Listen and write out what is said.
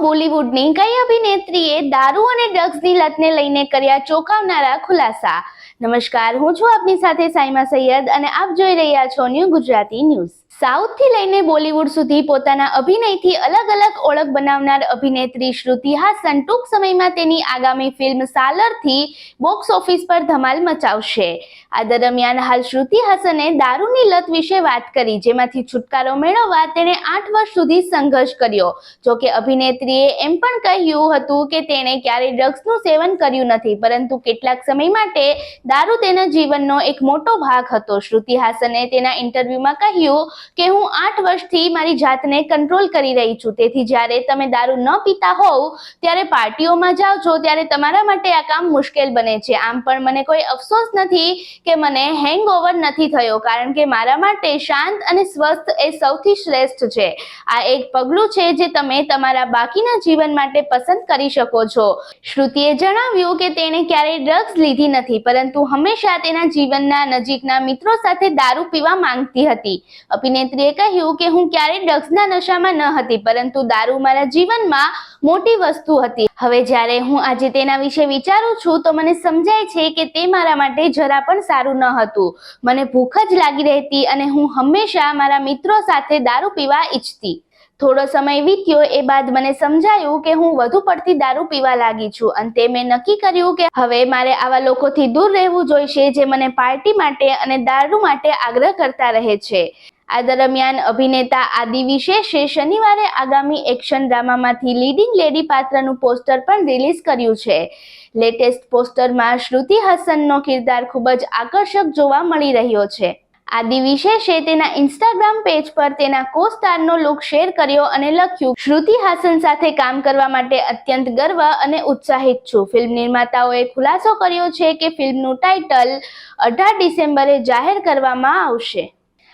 બોલિવૂડની કઈ અભિનેત્રીએ દારૂ અને ડ્રગ્સની લતને લઈને કર્યા ચોંકાવનારા ખુલાસા? નમસ્કાર, હું છું આપની સાથે સાઈમા સૈયદ અને આપ જોઈ રહ્યા છો ન્યૂ ગુજરાતી ન્યૂઝ. સાઉથથી લઈને બોલિવૂડ સુધી પોતાના અભિનયથી અલગ અલગ ઓળખ બનાવનાર અભિનેત્રી શ્રુતિ હાસન ટૂંક સમયમાં તેની આગામી ફિલ્મ સાલરથી બોક્સ ઓફિસ પર ધમાલ મચાવશે. આ દરમિયાન હાલ શ્રુતિ હાસને દારૂની લત વિશે વાત કરી, જેમાંથી છુટકારો મેળવવા તેણે આઠ વર્ષ સુધી સંઘર્ષ કર્યો. જોકે અભિનેત્રીએ એમ પણ કહ્યું હતું કે તેણે ક્યારેય ડ્રગ્સનું સેવન કર્યું નથી, પરંતુ કેટલાક સમય માટે દારૂ તેના જીવનનો એક મોટો ભાગ હતો. શ્રુતિ હાસને તેના ઇન્ટરવ્યુમાં કહ્યું કે હું આઠ વર્ષથી મારી જાતને કંટ્રોલ કરી રહી છું. તેથી જ્યારે તમે દારૂ ન પીતા હોવ, ત્યારે પાર્ટીઓમાં જાઓ છો, ત્યારે તમારા માટે આ કામ મુશ્કેલ બને છે. આમ પણ મને કોઈ અફસોસ નથી કે મને હેંગઓવર નથી થયો, કારણ કે મારા માટે શાંત અને સ્વસ્થ એ સૌથી શ્રેષ્ઠ છે. આ એક પગલું છે જે તમે તમારા બાકીના જીવન માટે પસંદ કરી શકો છો. શ્રુતિએ જણાવ્યું કે તેણે ક્યારેય ડ્રગ્સ લીધી નથી, પરંતુ હંમેશા તેના જીવનના નજીકના મિત્રો સાથે દારૂ પીવા માંગતી હતી. અભિનેત્રીએ કહ્યું કે હું ક્યારેય ડ્રગ્સના નશામાં ન હતી, પરંતુ દારૂ મારા જીવનમાં મોટી વસ્તુ હતી. હવે જ્યારે હું આજે તેના વિશે વિચારું છું, તો મને સમજાય છે કે તે મારા માટે જરા પણ સારું ન હતું. મને ભૂખ જ લાગી રહેતી અને હું હંમેશા મારા મિત્રો સાથે દારૂ પીવા ઈચ્છતી. થોડો સમય વીત્યો એ બાદ મને સમજાયું કે હું વધુ પડતી દારૂ પીવા લાગી છું. અંતે મેં નક્કી કર્યું કે હવે મારે આવા લોકોથી દૂર રહેવું જોઈશે જે મને પાર્ટી માટે અને દારૂ માટે આગ્રહ કરતા રહે છે. આ દરમિયાન અભિનેતા આદિ વિશેષે શનિવારે આગામી એક્શન ડ્રામામાંથી લીડિંગ લેડી પાત્રનું પોસ્ટર પણ રિલીઝ કર્યું છે. લેટેસ્ટ પોસ્ટરમાં શ્રુતિ હસનનો કિરદાર ખૂબ જ આકર્ષક જોવા મળી રહ્યો છે. આદિ વિશેષે તેના ઇન્સ્ટાગ્રામ પેજ પર તેના કો સ્ટારનો લુક શેર કર્યો અને લખ્યું, શ્રુતિ હાસન સાથે કામ કરવા માટે અત્યંત ગર્વ અને ઉત્સાહિત છું. ફિલ્મ નિર્માતાઓએ ખુલાસો કર્યો છે કે ફિલ્મનું ટાઇટલ અઢાર ડિસેમ્બરે જાહેર કરવામાં આવશે.